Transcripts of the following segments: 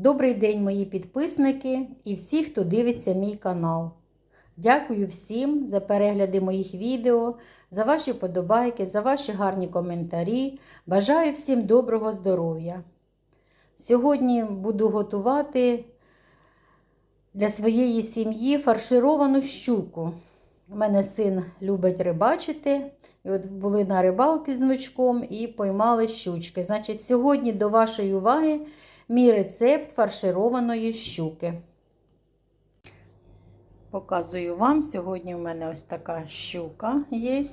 Добрий день, мої підписники і всі, хто дивиться мій канал. Дякую всім за перегляди моїх відео, за ваші подобайки, за ваші гарні коментарі. Бажаю всім доброго здоров'я. Сьогодні буду готувати для своєї сім'ї фаршировану щуку. У мене син любить рибачити. І от були на рибалки з внучком і поймали щучки. Значить, сьогодні до вашої уваги мій рецепт фаршированої щуки. Показую вам. Сьогодні у мене ось така щука є.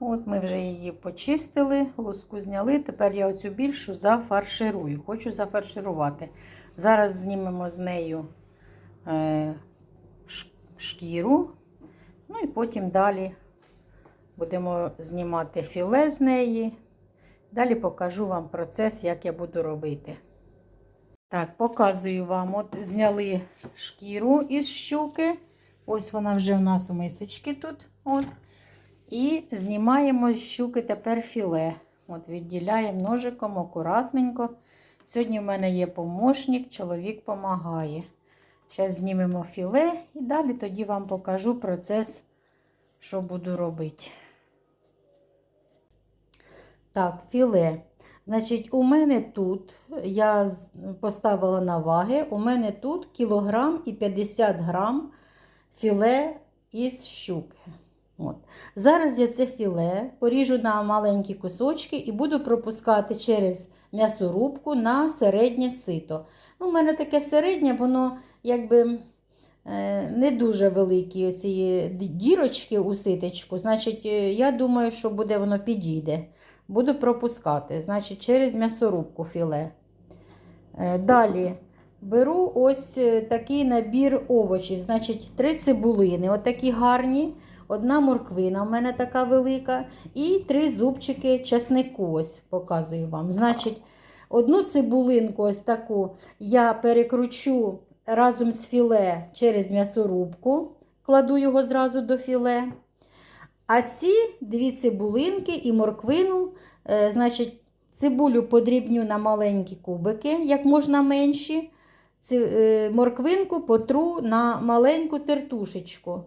От Ми вже її почистили, луску зняли. Тепер я оцю більшу зафарширую. Хочу зафарширувати. Зараз знімемо з нею е, шкіру. Ну і потім далі будемо знімати філе з неї. Далі покажу вам процес, як я буду робити. Так, показую вам, от зняли шкіру із щуки. Ось вона вже у нас у мисочці тут. От. І знімаємо з щуки тепер філе. От Відділяємо ножиком акуратненько. Сьогодні в мене є помощник, чоловік допомагає. Зараз знімемо філе і далі тоді вам покажу процес, що буду робити. Так, філе. Значить, у мене тут, я поставила на ваги, у мене тут кілограм і 50 грам філе із щуки. От. Зараз я це філе поріжу на маленькі кусочки і буду пропускати через м'ясорубку на середнє сито. Ну, У мене таке середнє, воно якби е, не дуже великі оці дірочки у ситочку. Значить, е, я думаю, що буде воно підійде. Буду пропускати, значить, через м'ясорубку філе. Е, далі беру ось такий набір овочів. Значить, три цибулини, отакі гарні. Одна морквина у мене така велика. І три зубчики часнику. Ось показую вам. Значить, одну цибулинку, ось таку, я перекручу разом з філе через м'ясорубку, кладу його зразу до філе. А ці дві цибулинки і морквину, е, значить, цибулю подрібню на маленькі кубики, як можна менші. Е, морквинку потру на маленьку тертушечку.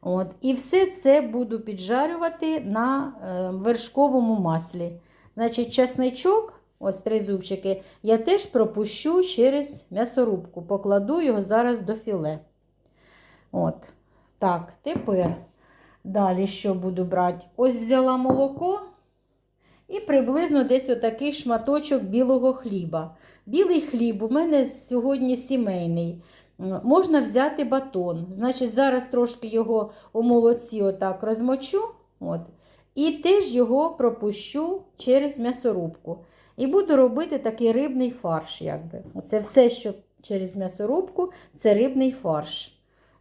От. І все це буду піджарювати на е, вершковому маслі. Значить, часничок, ось три зубчики, я теж пропущу через м'ясорубку. Покладу його зараз до філе. От. Так, тепер. Далі що буду брати? Ось взяла молоко і приблизно десь отакий шматочок білого хліба. Білий хліб у мене сьогодні сімейний. Можна взяти батон. Значить, зараз трошки його у молоці отак розмочу. От, І теж його пропущу через м'ясорубку. І буду робити такий рибний фарш. якби. Оце все, що через м'ясорубку, це рибний фарш.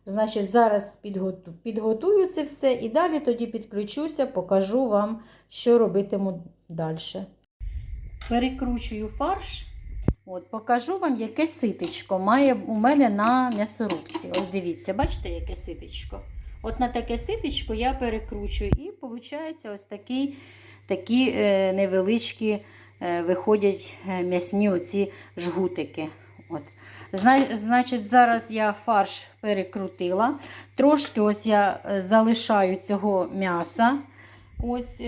Значить, зараз підготую, підготую це все і далі тоді підключуся, покажу вам, що робитиму далі. Перекручую фарш. От, Покажу вам, яке ситечко має у мене на м'ясорубці. Ось дивіться, бачите, яке ситечко? От на таке ситечко я перекручую. І виходить, ось такі такі е, невеличкі е, виходять м'ясні оці жгутики. От. Значить, зараз я фарш перекрутила. Трошки ось я залишаю цього м'яса ось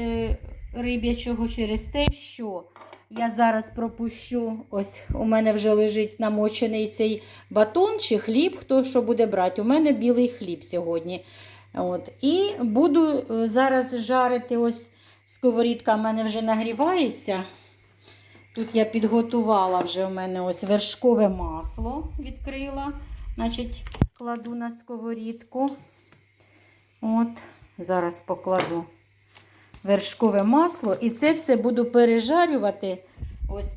риб'ячого через те, що я зараз пропущу, ось у мене вже лежить намочений цей батон чи хліб, хто що буде брати. У мене білий хліб сьогодні. От. І буду зараз жарити ось сковорідка в мене вже нагрівається. Тут я підготувала вже у мене ось вершкове масло відкрила. Значить, кладу на сковорідку. От, Зараз покладу вершкове масло. І це все буду пережарювати. Ось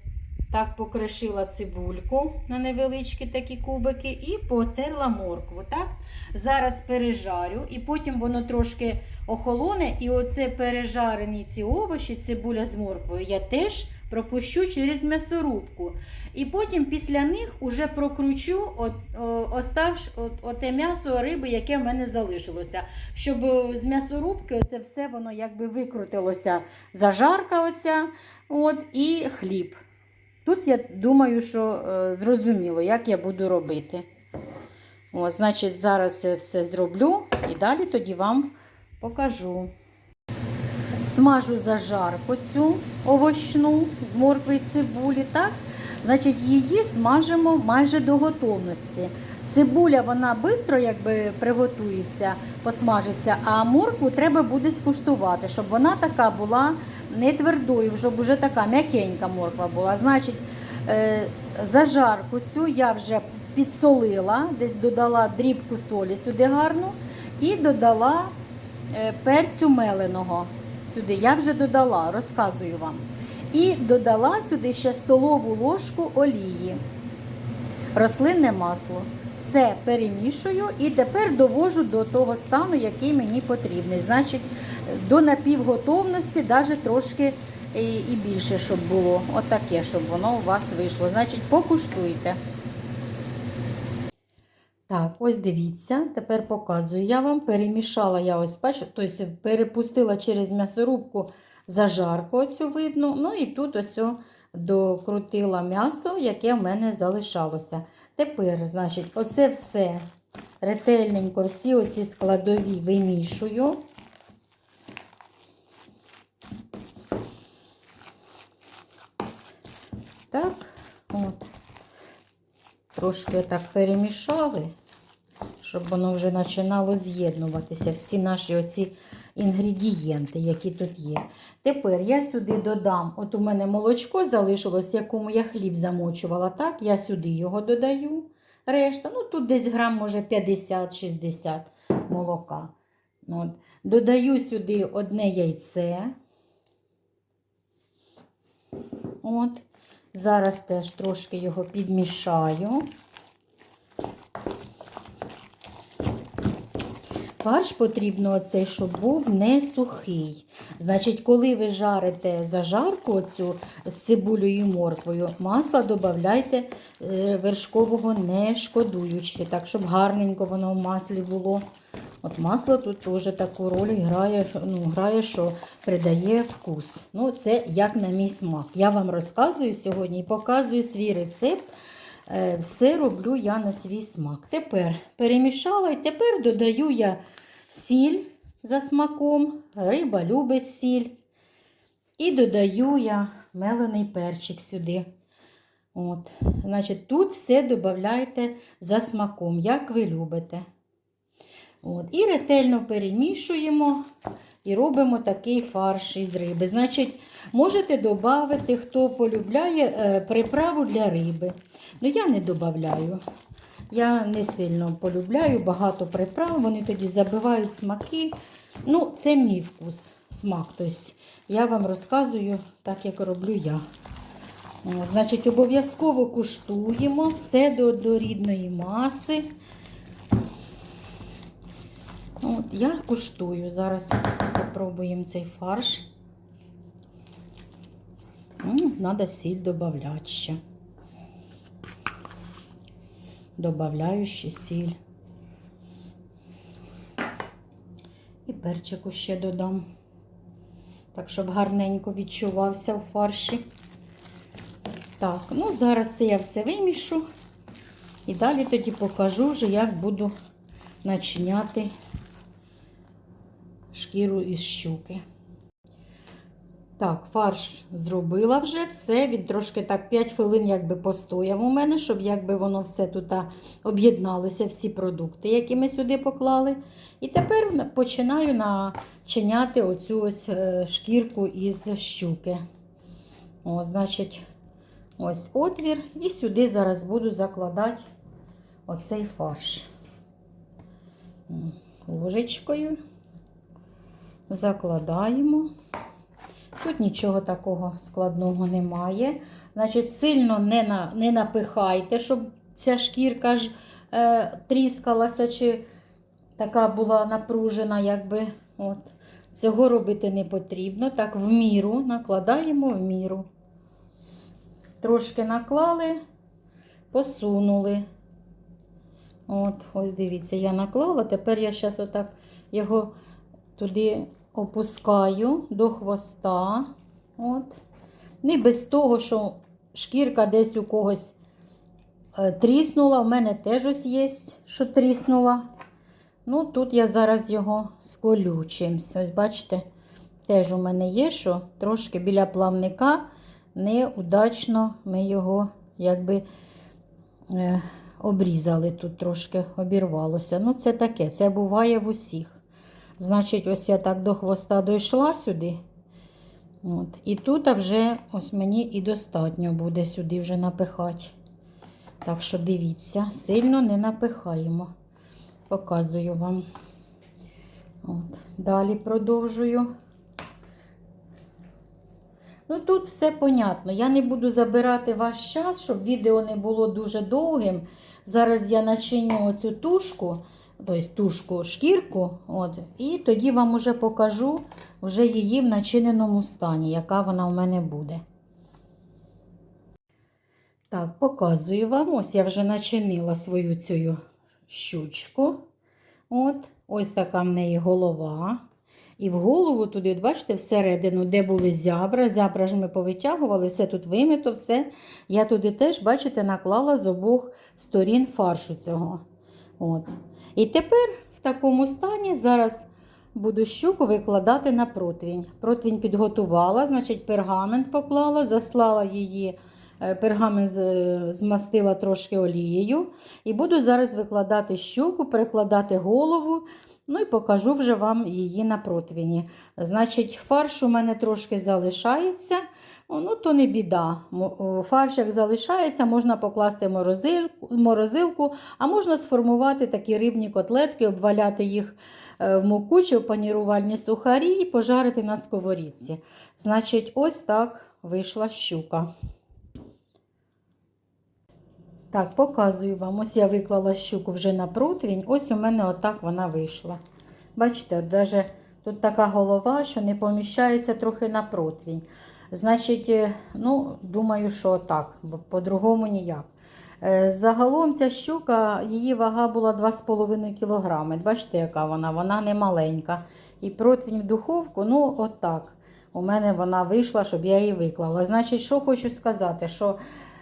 так покришила цибульку на невеличкі такі кубики і потерла моркву. так? Зараз пережарю, і потім воно трошки охолоне. І оце пережарені ці овочі, цибуля з морквою, я теж пропущу через м'ясорубку. І потім після них уже прокручу от, от, оте м'ясо риби, яке в мене залишилося. Щоб з м'ясорубки оце все воно якби викрутилося. Зажарка оця от, і хліб. Тут я думаю, що е, зрозуміло, як я буду робити. О, значить, зараз я все зроблю і далі тоді вам покажу. Смажу зажарку цю овощну з моркви і цибулі, так? Значить, її смажимо майже до готовності. Цибуля вона швидко якби приготується, посмажиться, а моркву треба буде скуштувати, щоб вона така була не твердою, щоб вже така м'якенька морква була. Значить, е, зажарку цю я вже підсолила, десь додала дрібку солі сюди гарну і додала е, перцю меленого. Сюди я вже додала, розказую вам. І додала сюди ще столову ложку олії, рослинне масло. Все перемішую і тепер довожу до того стану, який мені потрібний. Значить, до напівготовності, навіть трошки і, більше, щоб було. Отаке, щоб воно у вас вийшло. Значить, покуштуйте. Так, ось дивіться, тепер показую. Я вам перемішала, я ось бачу, тобто перепустила через м'ясорубку зажарку оцю видно. Ну і тут ось докрутила м'ясо, яке в мене залишалося. Тепер, значить, оце все ретельненько, всі оці складові вимішую. Так. Трошки так перемішали, щоб воно вже починало з'єднуватися, всі наші оці інгредієнти, які тут є. Тепер я сюди додам, от у мене молочко залишилось, якому я хліб замочувала, так, я сюди його додаю. Решта, ну тут десь грам, може 50-60 молока. От. Додаю сюди одне яйце. От. Зараз теж трошки його підмішаю. Фарш потрібно оцей, щоб був не сухий. Значить, коли ви жарите зажарку оцю з цибулею і морквою, масла додавайте е, вершкового не шкодуючи, так, щоб гарненько воно в маслі було. От масло тут теж таку роль грає, ну, грає, що придає вкус. Ну, це як на мій смак. Я вам розказую сьогодні і показую свій рецепт. Е, Все роблю я на свій смак. Тепер перемішала і тепер додаю я сіль за смаком. Риба любить сіль. І додаю я мелений перчик сюди. От. Значить, Тут все додавайте за смаком, як ви любите. От. І ретельно перемішуємо і робимо такий фарш із риби. Значить, можете додати, хто полюбляє е, приправу для риби. Ну, я не додаю. Я не сильно полюбляю багато приправ, вони тоді забивають смаки. Ну, це мій вкус, смак. Тобто я вам розказую так, як роблю я. Значить, обов'язково куштуємо все до, до рідної маси. От, я куштую. Зараз спробуємо цей фарш. Треба сіль додати ще. Добавляю ще сіль. І перчику ще додам. Так, щоб гарненько відчувався в фарші. Так, ну зараз я все вимішу. І далі тоді покажу вже, як буду начиняти шкіру із щуки. Так, фарш зробила вже все. Він трошки так 5 хвилин якби постояв у мене, щоб якби воно все тут об'єдналося, всі продукти, які ми сюди поклали. І тепер починаю начиняти оцю ось е, шкірку із щуки. О, значить, ось отвір. І сюди зараз буду закладати оцей фарш. Ложечкою закладаємо. Тут нічого такого складного немає. Значить, сильно не на, не напихайте, щоб ця шкірка ж е, тріскалася, чи така була напружена, якби. От. Цього робити не потрібно. Так, в міру накладаємо в міру. Трошки наклали, посунули. От, ось дивіться, я наклала, тепер я зараз отак його туди опускаю до хвоста. От. Не без того, що шкірка десь у когось е, тріснула. У мене теж ось є, що тріснула. Ну, тут я зараз його сколю чимсь. Ось бачите, теж у мене є, що трошки біля плавника неудачно ми його якби е, обрізали тут трошки, обірвалося. Ну, це таке, це буває в усіх. Значить, ось я так до хвоста дійшла сюди. От. І тут вже ось мені і достатньо буде сюди вже напихати. Так що дивіться, сильно не напихаємо. Показую вам. От. Далі продовжую. Ну, тут все понятно. Я не буду забирати ваш час, щоб відео не було дуже довгим. Зараз я начиню оцю тушку, тобто тушку, шкірку, от, і тоді вам уже покажу вже її в начиненому стані, яка вона в мене буде. Так, показую вам. Ось я вже начинила свою цю щучку. От, ось така в неї голова. І в голову туди, от бачите, всередину, де були зябра. Зябра ж ми повитягували, все тут вимито, все. Я туди теж, бачите, наклала з обох сторін фаршу цього. От. І тепер в такому стані зараз буду щуку викладати на противень. Противень підготувала, значить, пергамент поклала, заслала її. е, Пергамент змастила трошки олією. І буду зараз викладати щуку, перекладати голову. Ну і покажу вже вам її на противні. Значить, фарш у мене трошки залишається. Ну, то не біда. Фарш, як залишається, можна покласти в морозилку, а можна сформувати такі рибні котлетки, обваляти їх е, в муку чи в панірувальні сухарі і пожарити на сковорідці. Значить, ось так вийшла щука. Так, показую вам. Ось я виклала щуку вже на противень. Ось у мене отак вона вийшла. Бачите, от даже тут така голова, що не поміщається трохи на противень. Значить, е, ну, думаю, що так, бо по-другому ніяк. Е, Загалом ця щука, її вага була 2,5 кг. Бачите, яка вона? Вона не маленька. І противень в духовку, ну, отак. У мене вона вийшла, щоб я її виклала. Значить, що хочу сказати, що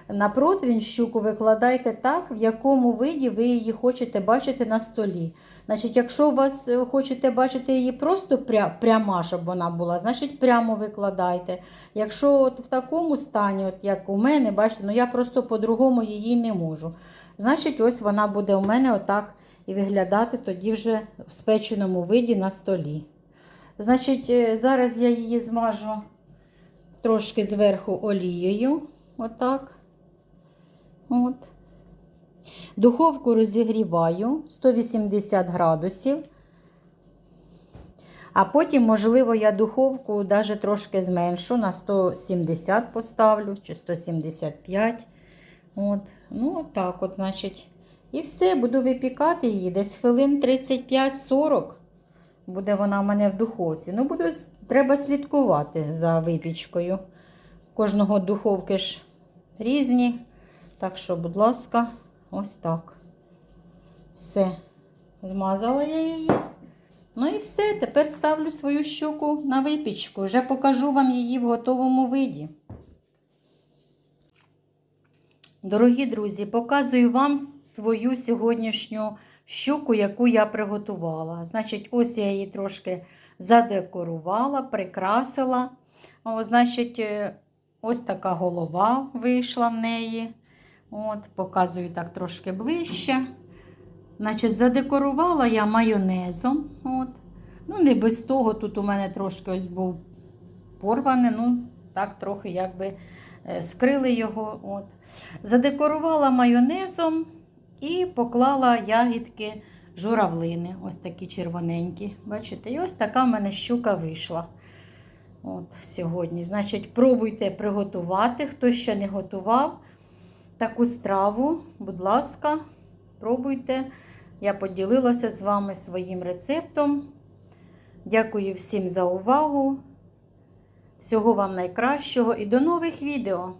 на противень щуку викладайте так, в якому виді ви її хочете бачити на столі. Значить, якщо у е, хочете бачити її просто пря- пряма, щоб вона була, значить прямо викладайте. Якщо от в такому стані, от як у мене, бачите, ну я просто по-другому її не можу. Значить, ось вона буде у мене отак і виглядати тоді вже в спеченому виді на столі. Значить, е, зараз я її змажу трошки зверху олією. Отак. От. Духовку розігріваю 180 градусів. А потім, можливо, я духовку навіть трошки зменшу, на 170 поставлю чи 175. От. Ну, отак, от, значить. І все, буду випікати її десь хвилин 35-40. Буде вона в мене в духовці. Ну, буду, треба слідкувати за випічкою. Кожного духовки ж різні. Так що, будь ласка, ось так. Все. Змазала я її. Ну і все. Тепер ставлю свою щуку на випічку. Вже покажу вам її в готовому виді. Дорогі друзі, показую вам свою сьогоднішню щуку, яку я приготувала. Значить, ось я її трошки задекорувала, прикрасила. О, значить, е, ось така голова вийшла в неї. От, показую так трошки ближче. Значить, задекорувала я майонезом. От. Ну, не без того, тут у мене трошки ось був порваний, ну, так трохи якби е, скрили його. От. Задекорувала майонезом і поклала ягідки журавлини, ось такі червоненькі. Бачите, і ось така в мене щука вийшла. От Сьогодні. Значить, пробуйте приготувати. Хто ще не готував таку страву, будь ласка, пробуйте. Я поділилася з вами своїм рецептом. Дякую всім за увагу. Всього вам найкращого і до нових відео!